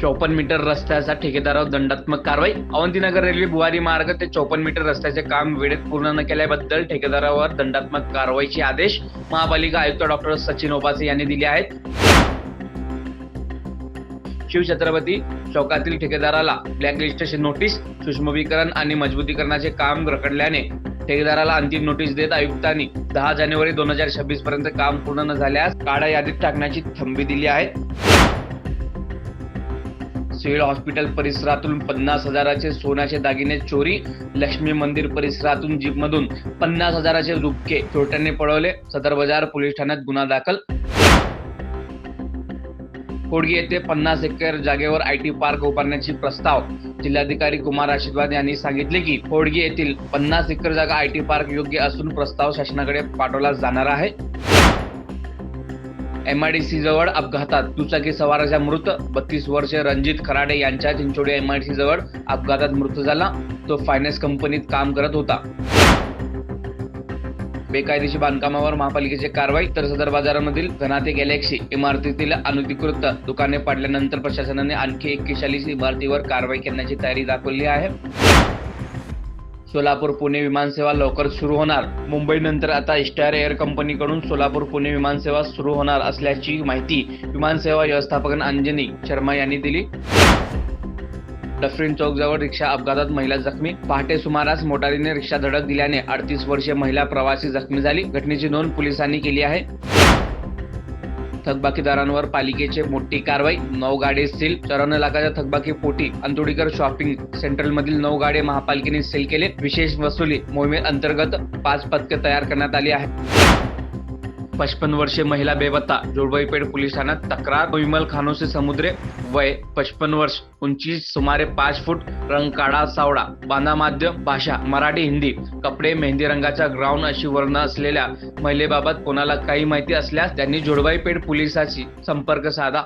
चौपन्न मीटर रस्त्याचा ठेकेदारावर दंडात्मक कारवाई. अवंतीनगर रेल्वे बुवारी मार्ग ते चौपन्न मीटर रस्त्याचे काम वेळेत पूर्ण न केल्याबद्दल ठेकेदारावर दंडात्मक कारवाईचे आदेश महापालिका आयुक्त डॉक्टर सचिन ओपासे यांनी दिले आहेत. शिवछत्रपती चौकातील ठेकेदाराला ब्लॅकलिस्टची नोटीस सूक्ष्मवीकरण आणि मजबूतीकरणाचे काम रखडल्याने ठेकेदाराला अंतिम नोटीस देत आयुक्तांनी दहा जानेवारी दोन हजार छब्बीस पर्यंत काम पूर्ण न झाल्यास काळ्या यादीत टाकण्याची थंबी दिली आहे. सिव्हिल हॉस्पिटल परिसरातून पन्नास हजाराचे सोन्याचे दागिने चोरी लक्ष्मी मंदिर परिसरातून जीपमधून पन्नास हजाराचे रुपके चोरट्यांनी पळवले. सदर बाजार पोलीस ठाण्यात गुन्हा दाखल. कोडगी येथे पन्नास एकर जागेवर आय टी पार्क उभारण्याची प्रस्ताव. जिल्हाधिकारी कुमार आशीर्वाद यांनी सांगितले की कोडगी येथील पन्नास एकर जागा आय टी पार्क योग्य असून प्रस्ताव शासनाकडे पाठवला जाणार आहे. एमआयडीसी जवळ अपघातात. दुचाकी सवाराचा मृत बत्तीस वर्षीय रणजित खराडे यांच्या चिंचोडी एमआयडीसी जवळ अपघातात मृत झाला. तो फायनान्स कंपनीत काम करत होता. बेकायदेशीर बांधकामावर महापालिकेची कारवाई तर सदर बाजारामधील धनाते गॅलेक्सी इमारतीतील अनधिकृत दुकाने पाडल्यानंतर प्रशासनाने आणखी एक्केचाळीस इमारतीवर कारवाई करण्याची तयारी दाखवली आहे. सोलापूर पुणे विमानसेवा लवकर सुरू होणार. मुंबईनंतर आता स्टार एअर कंपनीकडून सोलापूर पुणे विमानसेवा सुरू होणार असल्याची माहिती विमानसेवा व्यवस्थापक अंजनी शर्मा यांनी दिली. डफरीन चौकजवळ रिक्षा अपघातात महिला जखमी. पहाटे सुमारास मोटारीने रिक्षा धडक दिल्याने अडतीस वर्षीय महिला प्रवासी जखमी झाली. घटनेची नोंद पोलिसांनी केली आहे. थकबाकीदारांवर पालिकेचे मोठी कारवाई नऊ गाडे सील चौऱ्याण्णव लाखाच्या थकबाकी पोटी अंतुडीकर शॉपिंग सेंट्रल मधील नऊ गाडे महापालिकेने सील केले. विशेष वसुली मोहिमे अंतर्गत पाच पथके तयार करण्यात आली आहे पचपन वर्षीय महिला बेपत्ता जोडबाईपेठ पोलीस ठाण्यात तक्रार विमल खानोसे समुद्रे वय पचपन वर्ष उंची सुमारे पाच फूट रंग काळा सावळा बांधा माध्यम भाषा मराठी हिंदी कपडे मेहंदी रंगाचा ग्राउंड अशी वर्ण असलेल्या महिलेबाबत कोणाला काही माहिती असल्यास त्यांनी जोडबाईपेठ पोलिसाशी संपर्क साधा.